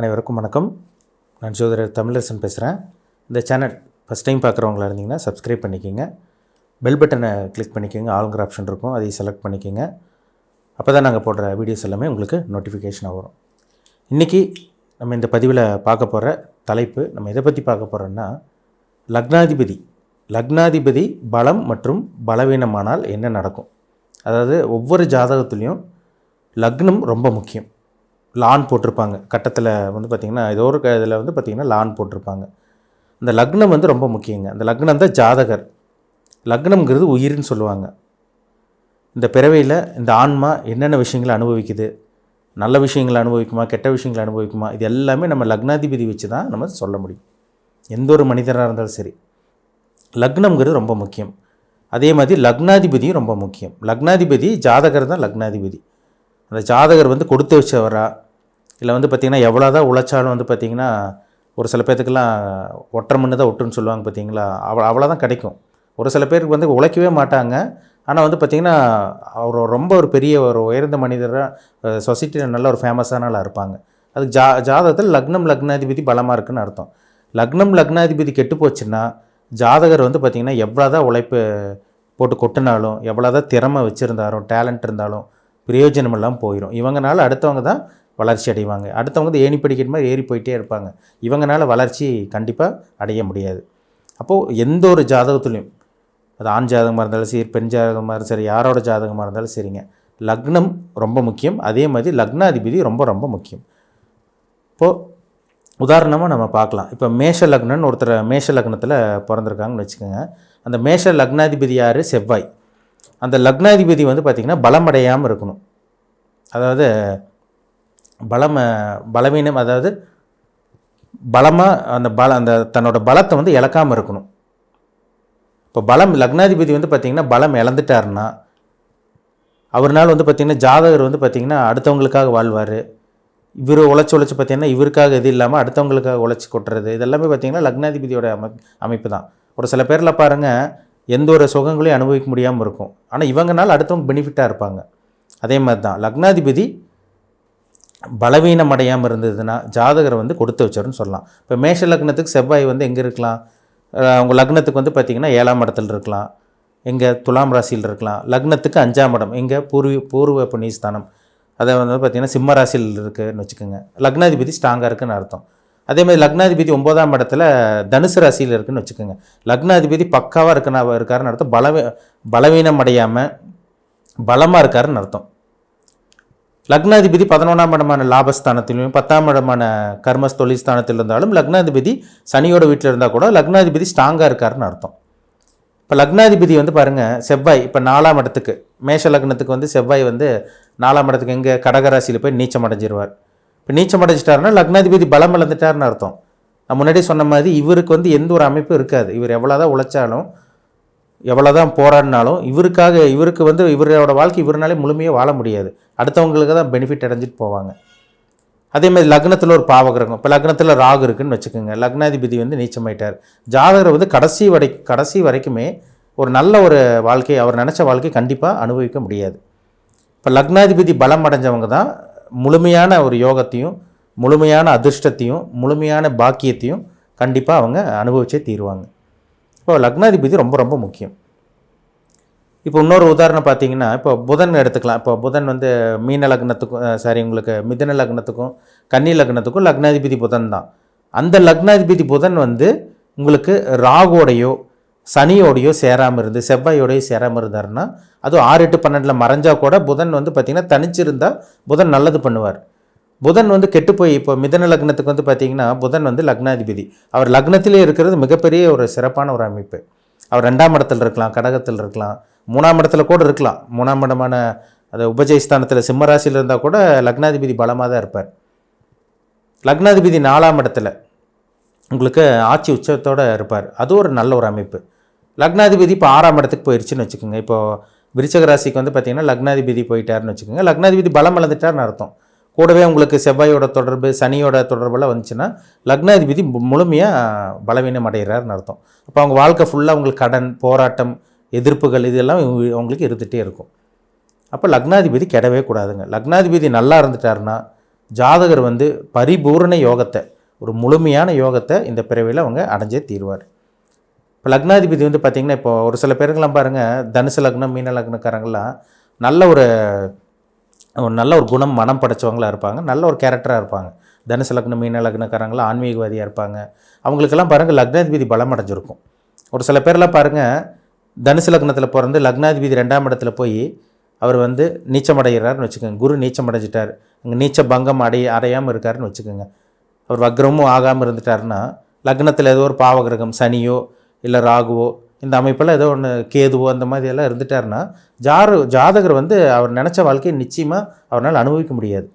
அனைவருக்கும் வணக்கம். நான் ஜோதிடர் தமிழரசன் பேசுகிறேன் இந்த சேனல் ஃபஸ்ட் டைம் பார்க்குறவங்களா இருந்தீங்கன்னா சப்ஸ்கிரைப் பண்ணிக்கோங்க. பெல் பட்டனை கிளிக் பண்ணிக்கோங்க. ஆளுங்கிற ஆப்ஷன் இருக்கும். அதை செலக்ட் பண்ணிக்கோங்க. அப்போ தான் நாங்கள் போடுற வீடியோஸ் எல்லாமே உங்களுக்கு நோட்டிஃபிகேஷனாக வரும். இன்றைக்கி நம்ம இந்த பதிவில் பார்க்க போகிற தலைப்பு நம்ம எதை பற்றி பார்க்க போகிறோன்னா லக்னாதிபதி. லக்னாதிபதி பலம் மற்றும் பலவீனமானால் என்ன நடக்கும்? அதாவது ஒவ்வொரு ஜாதகத்துலேயும் லக்னம் ரொம்ப முக்கியம். லான் போட்டிருப்பாங்க. கட்டத்தில் வந்து பார்த்திங்கன்னா ஏதோ ஒரு இதில் வந்து பார்த்திங்கன்னா லான் போட்டிருப்பாங்க. இந்த லக்னம் வந்து ரொம்ப முக்கியங்க. அந்த லக்னம் தான் ஜாதகர். லக்னம்ங்கிறது உயிர்னு சொல்லுவாங்க. இந்த பிறவையில் இந்த ஆன்மா என்னென்ன விஷயங்களை அனுபவிக்குது? நல்ல விஷயங்களை அனுபவிக்குமா? கெட்ட விஷயங்களை அனுபவிக்குமா? இது எல்லாமே நம்ம லக்னாதிபதி வச்சு தான் நம்ம சொல்ல முடியும். எந்த ஒரு மனிதராக இருந்தாலும் சரி. லக்னம்ங்கிறது ரொம்ப முக்கியம். அதே மாதிரி லக்னாதிபதியும் ரொம்ப முக்கியம். லக்னாதிபதி ஜாதகர் தான் லக்னாதிபதி. அந்த ஜாதகர் வந்து கொடுத்து வச்சவரா? இதில் வந்து பார்த்திங்கன்னா எவ்வளோ தான் உழைச்சாலும் வந்து பார்த்திங்கன்னா ஒரு சில பேர்த்துக்கெல்லாம் ஒற்றை மண்ணு தான் ஒட்டுன்னு சொல்லுவாங்க பார்த்தீங்களா? அவ்வளோ அவ்வளோதான் கிடைக்கும். ஒரு சில பேருக்கு வந்து உழைக்கவே மாட்டாங்க. ஆனால் வந்து பார்த்திங்கன்னா அவர் ரொம்ப ஒரு பெரிய ஒரு உயர்ந்த மனிதராக சொசைட்டியில் நல்ல ஒரு ஃபேமஸான ஆளாக இருப்பாங்க. அதுக்கு ஜா ஜாதகத்தில் லக்னம் லக்னாதிபதி பலமாக இருக்குன்னு அர்த்தம். லக்னம் லக்னாதிபதி கெட்டு போச்சுன்னா ஜாதகர் வந்து பார்த்திங்கன்னா எவ்வளோ தான் உழைப்பு போட்டு கொட்டினாலும் எவ்வளோ தான் திறமை வச்சுருந்தாலும் டேலண்ட் இருந்தாலும் பிரயோஜனம் எல்லாம் போயிடும் இவங்கனால அடுத்தவங்க தான் வளர்ச்சி அடைவாங்க. அடுத்தவங்க வந்து ஏணி படிக்கிற மாதிரி ஏறி போயிட்டே இருப்பாங்க. இவங்கனால வளர்ச்சி கண்டிப்பாக அடைய முடியாது. அப்போது எந்த ஒரு ஜாதகத்துலேயும் அது ஆண் ஜாதகமாக இருந்தாலும் சரி பெண் ஜாதகமாக இருந்தாலும் சரி யாரோட ஜாதகமாக இருந்தாலும் சரிங்க. லக்னம் ரொம்ப முக்கியம். அதே மாதிரி லக்னாதிபதி ரொம்ப ரொம்ப முக்கியம். இப்போது உதாரணமாக நம்ம பார்க்கலாம். இப்போ மேஷ லக்னம்னு ஒருத்தர் மேஷ லக்னத்தில் பிறந்திருக்காங்கன்னு வச்சுக்கோங்க. அந்த மேஷ லக்னாதிபதி யார்? செவ்வாய். அந்த லக்னாதிபதி வந்து பார்த்திங்கன்னா பலமடையாமல் இருக்கணும். அதாவது பலம் பலவீனம் அதாவது பலமாக அந்த பல அந்த தன்னோட பலத்தை வந்து இழக்காமல் இருக்கணும். இப்போ பலம் லக்னாதிபதி வந்து பார்த்திங்கன்னா பலம் இழந்துட்டாருன்னா அவர்னால் வந்து பார்த்திங்கன்னா ஜாதகர் வந்து பார்த்திங்கன்னா அடுத்தவங்களுக்காக வாழ்வார். இவர் உழைச்சி உழைச்சி பார்த்தீங்கன்னா இவருக்காக இது இல்லாமல் அடுத்தவங்களுக்காக உழைச்சி கொட்டுறது. இதெல்லாமே பார்த்திங்கன்னா லக்னாதிபதியோட அமை அமைப்பு தான். ஒரு சில பேரில் பாருங்கள் எந்த ஒரு சுகங்களையும் அனுபவிக்க முடியாமல் இருக்கும். ஆனால் இவங்கனால அடுத்தவங்க பெனிஃபிட்டாக இருப்பாங்க. அதே மாதிரி தான். லக்னாதிபதி பலவீனம் அடையாமல் இருந்ததுன்னா ஜாதகரை வந்து கொடுத்து வச்சாருன்னு சொல்லலாம். இப்போ மேஷ லக்னத்துக்கு செவ்வாய் வந்து எங்கே இருக்கலாம்? அவங்க லக்னத்துக்கு வந்து பார்த்திங்கன்னா ஏழாம் இடத்துல இருக்கலாம். எங்கே துலாம் ராசியில் இருக்கலாம். லக்னத்துக்கு அஞ்சாம் இடம். எங்கே பூர்வ பூர்வ புண்ணியஸ்தானம். அதை வந்து பார்த்திங்கன்னா சிம்ம ராசியில் இருக்குதுன்னு வச்சுக்கோங்க. லக்னாதிபதி ஸ்ட்ராங்காக இருக்குன்னு அர்த்தம். அதே மாதிரி லக்னாதிபதி ஒன்பதாம் இடத்துல தனுசு ராசியில் இருக்குன்னு வச்சுக்கோங்க. லக்னாதிபதி பக்காவாக இருக்குன்னா இருக்காருன்னு அர்த்தம். பலவீ பலவீனம் அடையாமல் பலமாக இருக்காருன்னு அர்த்தம். லக்னாதிபதி பதினொன்றாம் இடமான லாபஸ்தானத்திலும் பத்தாம் இடமான கர்மஸ் தொழில்ஸ்தானத்தில் இருந்தாலும் லக்னாதிபதி சனியோட வீட்டில் இருந்தால் கூட லக்னாதிபதி ஸ்ட்ராங்காக இருக்காருன்னு அர்த்தம். இப்போ லக்னாதிபதி வந்து பாருங்கள் செவ்வாய் இப்போ நாலாம் இடத்துக்கு மேஷ லக்னத்துக்கு வந்து செவ்வாய் வந்து நாலாம் இடத்துக்கு எங்கே கடகராசியில் போய் நீச்சம் அடைஞ்சிருவார். இப்போ நீச்சம் அடைஞ்சிட்டாருன்னா லக்னாதிபதி பலம் இழந்துட்டாருன்னு அர்த்தம். நான் முன்னாடியே சொன்ன மாதிரி இவருக்கு வந்து எந்த ஒரு அமைப்பும் இருக்காது. இவர் எவ்வளோதான் உழைச்சாலும் எவ்வளோ தான் போராடினாலும் இவருக்காக இவருக்கு வந்து இவரோட வாழ்க்கை இவருனாலே முழுமையாக வாழ முடியாது. அடுத்தவங்களுக்கு தான் பெனிஃபிட் அடைஞ்சிட்டு போவாங்க. அதே மாதிரி லக்னத்தில் ஒரு பாவகிரகம் இப்போ லக்னத்தில் ராகு இருக்குன்னு வச்சுக்கோங்க. லக்னாதிபதி வந்து நீச்சமாயிட்டார். ஜாதகர் வந்து கடைசி வரை கடைசி வரைக்குமே ஒரு நல்ல ஒரு வாழ்க்கை அவர் நினச்ச வாழ்க்கை கண்டிப்பாக அனுபவிக்க முடியாது. இப்போ லக்னாதிபதி பலம் அடைஞ்சவங்க தான் முழுமையான ஒரு யோகத்தையும் முழுமையான அதிர்ஷ்டத்தையும் முழுமையான பாக்கியத்தையும் கண்டிப்பாக அவங்க அனுபவிச்சே தீருவாங்க. இப்போ லக்னாதிபதி ரொம்ப ரொம்ப முக்கியம். இப்போ இன்னொரு உதாரணம் பார்த்தீங்கன்னா இப்போ புதன் எடுத்துக்கலாம். இப்போ புதன் வந்து மீன லக்னத்துக்கும் சாரி உங்களுக்கு மிதன லக்னத்துக்கும் கன்னி லக்னத்துக்கும் லக்னாதிபதி புதன் தான். அந்த லக்னாதிபதி புதன் வந்து உங்களுக்கு ராகோடையோ சனியோடையோ சேராமல் இருந்து செவ்வாயோடையோ சேராமல் இருந்தாருன்னா அதுவும் ஆறு எட்டு பன்னெண்டில் மறைஞ்சால் கூட புதன் வந்து பார்த்திங்கன்னா தனிச்சிருந்தால் புதன் நல்லது பண்ணுவார். புதன் வந்து கெட்டு போய் இப்போ மிதன லக்னத்துக்கு வந்து பார்த்திங்கன்னா புதன் வந்து லக்னாதிபதி. அவர் லக்னத்திலே இருக்கிறது மிகப்பெரிய ஒரு சிறப்பான ஒரு அமைப்பு. அவர் ரெண்டாம் இடத்துல இருக்கலாம் கடகத்தில் இருக்கலாம் மூணாம் இடத்துல கூட இருக்கலாம். மூணாம் இடமான அது உபஜயஸ்தானத்தில் சிம்மராசியில் இருந்தால் கூட லக்னாதிபதி பலமாக தான் இருப்பார். லக்னாதிபதி நாலாம் இடத்துல உங்களுக்கு ஆட்சி உச்சத்தோடு இருப்பார். அது ஒரு நல்ல ஒரு அமைப்பு. லக்னாதிபதி இப்போ ஆறாம் இடத்துக்கு போயிடுச்சுன்னு வச்சுக்கோங்க. இப்போ விருச்சக ராசிக்கு வந்து பார்த்திங்கன்னா லக்னாதிபதி போயிட்டாருன்னு வச்சுக்கோங்க. லக்னாதிபதி பலம் இழந்துட்டார்னு அர்த்தம். கூடவே உங்களுக்கு செவ்வாயோட தொடர்பு சனியோட தொடர்பெல்லாம் வந்துச்சுன்னா லக்னாதிபதி முழுமையாக பலவீனம் அடைகிறாருன்னு அர்த்தம். அப்போ அவங்க வாழ்க்கை ஃபுல்லாக அவங்களுக்கு கடன் போராட்டம் எதிர்ப்புகள் இதெல்லாம் அவங்களுக்கு இருந்துகிட்டே இருக்கும். அப்போ லக்னாதிபதி கெடவே கூடாதுங்க. லக்னாதிபதி நல்லா இருந்துட்டாருன்னா ஜாதகர் வந்து பரிபூரண யோகத்தை ஒரு முழுமையான யோகத்தை இந்த பிறவியில் அவங்க அடைஞ்சே தீர்வார். இப்போ லக்னாதிபதி வந்து பார்த்திங்கன்னா இப்போ ஒரு சில பேருங்களாம் பாருங்கள் தனுசு லக்னம் மீன லக்னக்காரங்களாம் நல்ல ஒரு நல்ல ஒரு குணம் மனம் படைச்சவங்களா இருப்பாங்க. நல்ல ஒரு கேரக்டராக இருப்பாங்க. தனுசு லக்ன மீன லக்னக்காரங்களாம் ஆன்மீகவாதியாக இருப்பாங்க. அவங்களுக்கெல்லாம் பாருங்கள் லக்னாதிபதி பலம் அடைஞ்சிருக்கும் ஒரு சில பேர்லாம் பாருங்கள் தனுசு லக்னத்தில் பிறந்து லக்னாதிபதி ரெண்டாம் இடத்துல போய் அவர் வந்து நீச்சமடைகிறாருன்னு வச்சுக்கோங்க. குரு நீச்சம் அடைஞ்சிட்டார் அங்கே நீச்ச பங்கம் அடைய அடையாமல் இருக்காருன்னு வச்சுக்கோங்க. அவர் வக்ரமும் ஆகாமல் இருந்துட்டாருன்னா லக்னத்தில் ஏதோ ஒரு பாவகிரகம் சனியோ இல்லை ராகுவோ இந்த அமைப்பில் ஏதோ ஒன்று கேதுவோ அந்த மாதிரி எல்லாம் இருந்துட்டாருன்னா ஜாரு ஜாதகர் வந்து அவர் நினச்ச வாழ்க்கையை நிச்சயமாக அவரால் அனுபவிக்க முடியாது.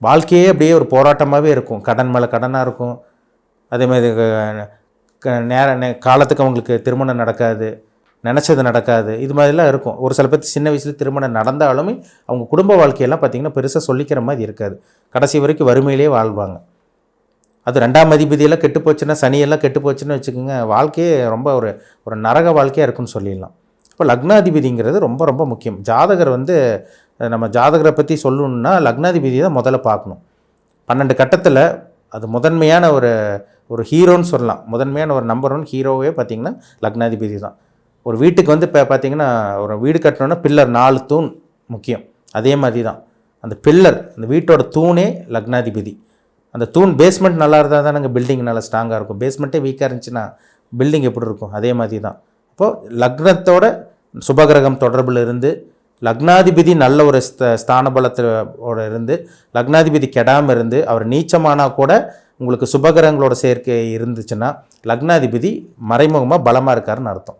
வாழ்க்கையே அப்படியே ஒரு போராட்டமாகவே இருக்கும். கடன் மேலே கடனாக இருக்கும். அதே மாதிரி க- நேர நே- காலத்துக்கு அவங்களுக்கு திருமணம் நடக்காது நினச்சது நடக்காது இது மாதிரிலாம் இருக்கும். ஒரு சில பேர் சின்ன வயசுல திருமணம் நடந்தாலுமே அவங்க குடும்ப வாழ்க்கையெல்லாம் பார்த்திங்கன்னா பெருசாக சொல்லிக்கிற மாதிரி இருக்காது. கடைசி வரைக்கும் வறுமையிலே வாழ்வாங்க. அது ரெண்டாம் அதிபதியெல்லாம் கெட்டு போச்சுன்னா சனியெல்லாம் கெட்டு போச்சுன்னு வச்சுக்கோங்க வாழ்க்கையே ரொம்ப ஒரு ஒரு நரக வாழ்க்கையாக இருக்குன்னு சொல்லிடலாம். இப்போ லக்னாதிபதிங்கிறது ரொம்ப ரொம்ப முக்கியம். ஜாதகர் வந்து நம்ம ஜாதகரை பற்றி சொல்லணுன்னா லக்னாதிபதி தான் முதல்ல பார்க்கணும். பன்னெண்டு கட்டத்தில் அது முதன்மையான ஒரு ஒரு ஹீரோன்னு சொல்லலாம். முதன்மையான ஒரு நம்பர் ஒன் ஹீரோவே பார்த்திங்கன்னா லக்னாதிபதி தான். ஒரு வீட்டுக்கு வந்து இப்போ பார்த்தீங்கன்னா ஒரு வீடு கட்டணுன்னா பில்லர் நாலு தூண் முக்கியம். அதே மாதிரி தான். அந்த பில்லர் அந்த வீட்டோட தூணே லக்னாதிபதி. அந்த தூண் பேஸ்மெண்ட் நல்லா இருந்தால் தானங்க பில்டிங் நல்லா ஸ்ட்ராங்காக இருக்கும். பேஸ்மெண்ட்டே வீக்காக இருந்துச்சுன்னா பில்டிங் எப்படி இருக்கும்? அதே மாதிரி தான். அப்போது லக்னத்தோட சுபகிரகம் தொடர்பில் இருந்து லக்னாதிபதி நல்ல ஒரு ஸ்த ஸ்தான பலத்தோட இருந்து லக்னாதிபதி கெடாமல் இருந்து அவர் நீச்சமானால் கூட உங்களுக்கு சுபகிரகங்களோட சேர்க்கை இருந்துச்சுன்னா லக்னாதிபதி மறைமுகமாக பலமாக இருக்காருன்னு அர்த்தம்.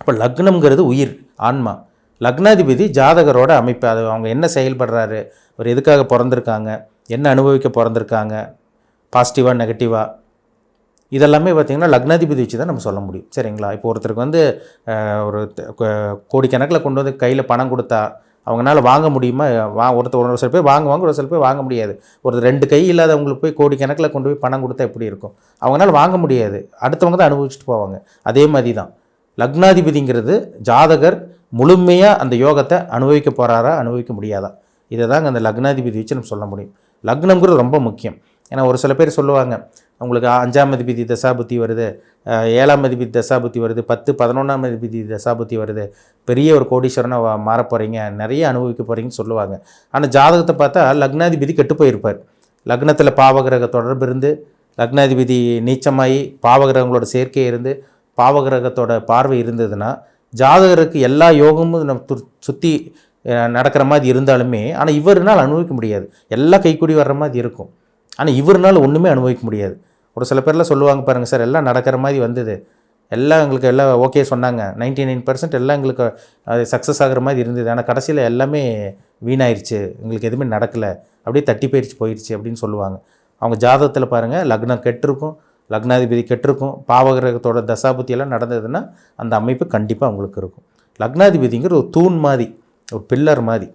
அப்போ லக்னம்ங்கிறது உயிர் ஆன்மா. லக்னாதிபதி ஜாதகரோட அமைப்பு அது அவங்க என்ன செயல்படுறாரு அவர் எதுக்காக பிறந்திருக்காங்க என்ன அனுபவிக்க பிறந்திருக்காங்க? பாசிட்டிவாக நெகட்டிவாக இதெல்லாமே பார்த்திங்கன்னா லக்னாதிபதி வச்சு தான் நம்ம சொல்ல முடியும். சரிங்களா? இப்போ ஒருத்தருக்கு வந்து ஒரு கோடிக்கணக்கில் கொண்டு வந்து கையில் பணம் கொடுத்தா அவங்களால வாங்க முடியுமா? வா ஒருத்தர் ஒரு சில பேர் வாங்குவாங்க ஒரு சில பேர் வாங்க முடியாது. ஒரு ரெண்டு கை இல்லாதவங்களுக்கு போய் கோடிக்கணக்கில் கொண்டு போய் பணம் கொடுத்தா எப்படி இருக்கும்? அவங்களால வாங்க முடியாது. அடுத்தவங்க தான் அனுபவிச்சுட்டு போவாங்க. அதே மாதிரி தான். லக்னாதிபதிங்கிறது ஜாதகர் முழுமையாக அந்த யோகத்தை அனுபவிக்க போகிறாரா அனுபவிக்க முடியாதா? இதை தாங்க அந்த லக்னாதிபதி வச்சு நம்ம சொல்ல முடியும். லக்னம்ங்கிறது ரொம்ப முக்கியம். ஏன்னா ஒரு சில பேர் சொல்லுவாங்க உங்களுக்கு அஞ்சாம் அதிபதி தசாபுத்தி வருது ஏழாம் அதிபதி தசாபுத்தி வருது பத்து பதினொன்றாம் அதிபதி தசாபுத்தி வருது பெரிய ஒரு கோடீஸ்வரனாக மாற போகிறீங்க நிறைய அனுபவிக்க போகிறீங்கன்னு சொல்லுவாங்க. ஆனால் ஜாதகத்தை பார்த்தா லக்னாதிபதி கெட்டு போயிருப்பார். லக்னத்தில் பாவகிரக தொடர்பு இருந்து லக்னாதிபதி நீச்சமாகி பாவகிரகங்களோட சேர்க்கை இருந்து பாவகிரகத்தோட பார்வை இருந்ததுன்னா ஜாதகருக்கு எல்லா யோகமும் நம்ம து- சுற்றி நடக்கிற மாதிரி இருந்தாலுமே ஆனால் இவருனால் அனுபவிக்க முடியாது. எல்லாம் கைக்கூடி வர்ற மாதிரி இருக்கும். ஆனால் இவருனால் ஒன்றுமே அனுபவிக்க முடியாது. ஒரு சில பேர்லாம் சொல்லுவாங்க பாருங்கள் சார் எல்லாம் நடக்கிற மாதிரி வந்தது. எல்லாம் எங்களுக்கு எல்லாம் ஓகே சொன்னாங்க. 99% நைன் பர்சன்ட் எல்லாம் எங்களுக்கு அது சக்ஸஸ் ஆகிற மாதிரி இருந்தது. ஆனால் கடைசியில் எல்லாமே வீணாயிருச்சு. எங்களுக்கு எதுவுமே நடக்கலை. அப்படியே தட்டி போயிடுச்சு போயிடுச்சு அப்படின்னு சொல்லுவாங்க. அவங்க ஜாதகத்தில் பாருங்கள் லக்னம் கெட்டிருக்கும். லக்னாதிபதி கெட்டிருக்கும். பாவகிரகத்தோட தசாபுத்தியெல்லாம் நடந்ததுன்னா அந்த அமைப்பு கண்டிப்பாக அவங்களுக்கு இருக்கும். லக்னாதிபதிங்கிற ஒரு தூண் மாதிரி ஒரு பில்லர் மாதிரி.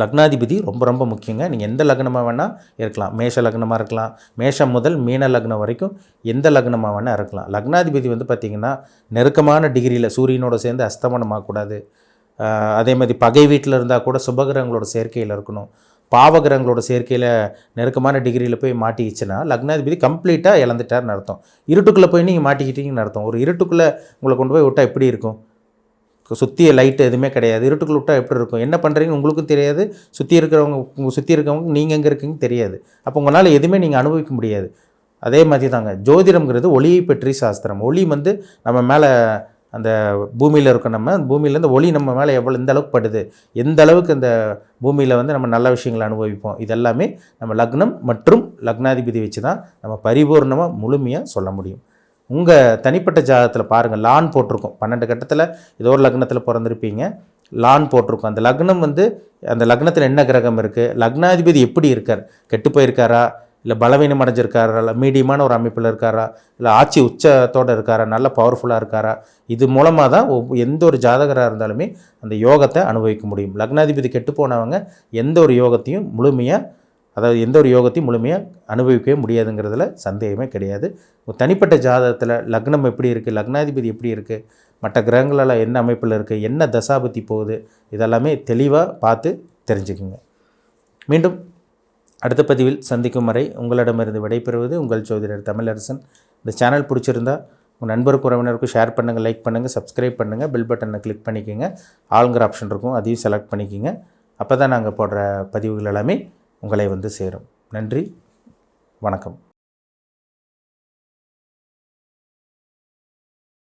லக்னாதிபதி ரொம்ப ரொம்ப முக்கியங்க. நீங்கள் எந்த லக்னமாக வேணால் இருக்கலாம். மேஷ லக்னமாக இருக்கலாம். மேஷம் முதல் மீன லக்னம் வரைக்கும் எந்த லக்னமாக வேணால் இருக்கலாம். லக்னாதிபதி வந்து பார்த்திங்கன்னா நெருக்கமான டிகிரியில் சூரியனோட சேர்ந்து அஸ்தமனம் ஆகக்கூடாது அதே மாதிரி பகை வீட்டில் இருந்தால் கூட சுபகிரகங்களோட சேர்க்கையில் இருக்கணும். பாவகிரகங்களோட சேர்க்கையில் நெருக்கமான டிகிரியில் போய் மாட்டிக்கிச்சுன்னா லக்னாதிபதி கம்ப்ளீட்டாக இழந்துட்டார்னு அர்த்தம். இருட்டுக்குள்ளே போய் நீங்கள் மாட்டிக்கிட்டீங்கன்னு அர்த்தம். ஒரு இருட்டுக்குள்ளே உங்களை கொண்டு போய் விட்டால் எப்படி இருக்கும்? சுற்றி லைட்டு எதுவுமே கிடையாது. இருட்டுக்குள்ள விட்டால் எப்படி இருக்கும்? என்ன பண்ணுறீங்க உங்களுக்கும் தெரியாது. சுற்றி இருக்கிறவங்க உங்கள் சுற்றி இருக்கிறவங்க நீங்கள் எங்கே இருக்கீங்க தெரியாது. அப்போ உங்களால் எதுவுமே நீங்கள் அனுபவிக்க முடியாது. அதே மாதிரி தாங்க ஜோதிடம்ங்கிறது ஒளியை பற்றி சாஸ்திரம். ஒளி வந்து நம்ம மேலே அந்த பூமியில் இருக்க நம்ம பூமியிலேருந்து ஒளி நம்ம மேலே எவ்வளோ எந்த அளவுக்கு படுது? எந்த அளவுக்கு இந்த பூமியில் வந்து நம்ம நல்ல விஷயங்களை அனுபவிப்போம்? இதெல்லாமே நம்ம லக்னம் மற்றும் லக்னாதிபதி வச்சு தான் நம்ம பரிபூர்ணமாக முழுமையாக சொல்ல முடியும். உங்கள் தனிப்பட்ட ஜாதகத்தில் பாருங்கள் லான் போட்டிருக்கும். பன்னெண்டு கட்டத்தில் ஏதோ ஒரு லக்னத்தில் பிறந்திருப்பீங்க லான் போட்டிருக்கும். அந்த லக்னம் வந்து அந்த லக்னத்தில் என்ன கிரகம் இருக்குது லக்னாதிபதி எப்படி இருக்கார் கெட்டு போயிருக்காரா இல்லை பலவீனம் அடைஞ்சிருக்காரா இல்லை மீடியமான ஒரு அமைப்பில் இருக்காரா இல்லை ஆட்சி உச்சத்தோடு இருக்காரா நல்ல பவர்ஃபுல்லாக இருக்காரா இது மூலமாக தான் ஒவ்வொ- எந்த ஒரு ஜாதகராக இருந்தாலுமே அந்த யோகத்தை அனுபவிக்க முடியும். லக்னாதிபதி கெட்டு போனவங்க எந்த ஒரு யோகத்தையும் முழுமையாக அதாவது எந்த ஒரு யோகத்தையும் முழுமையாக அனுபவிக்கவே முடியாதுங்கிறதுல சந்தேகமே கிடையாது. தனிப்பட்ட ஜாதகத்தில் லக்னம் எப்படி இருக்குது லக்னாதிபதி எப்படி இருக்குது மற்ற கிரகங்களால் என்ன அமைப்பில் இருக்குது என்ன தசாபதி போகுது இதெல்லாமே தெளிவாக பார்த்து தெரிஞ்சுக்குங்க. மீண்டும் அடுத்த பதிவில் சந்திக்கும் வரை உங்களிடமிருந்து விடைபெறுவது உங்கள் ஜோதிடர் தமிழரசன். இந்த சேனல் பிடிச்சிருந்தா உங்கள் நண்பருக்கு உறவினருக்கும் ஷேர் பண்ணுங்கள் லைக் பண்ணுங்கள் சப்ஸ்கிரைப் பண்ணுங்கள் பில் பட்டனை கிளிக் பண்ணிக்கோங்க. ஆளுங்கிற ஆப்ஷன் இருக்கும் அதையும் செலக்ட் பண்ணிக்கோங்க. அப்போ தான் நாங்கள் போடுற பதிவுகள் எல்லாமே உங்களை வந்து சேரும். நன்றி. வணக்கம்.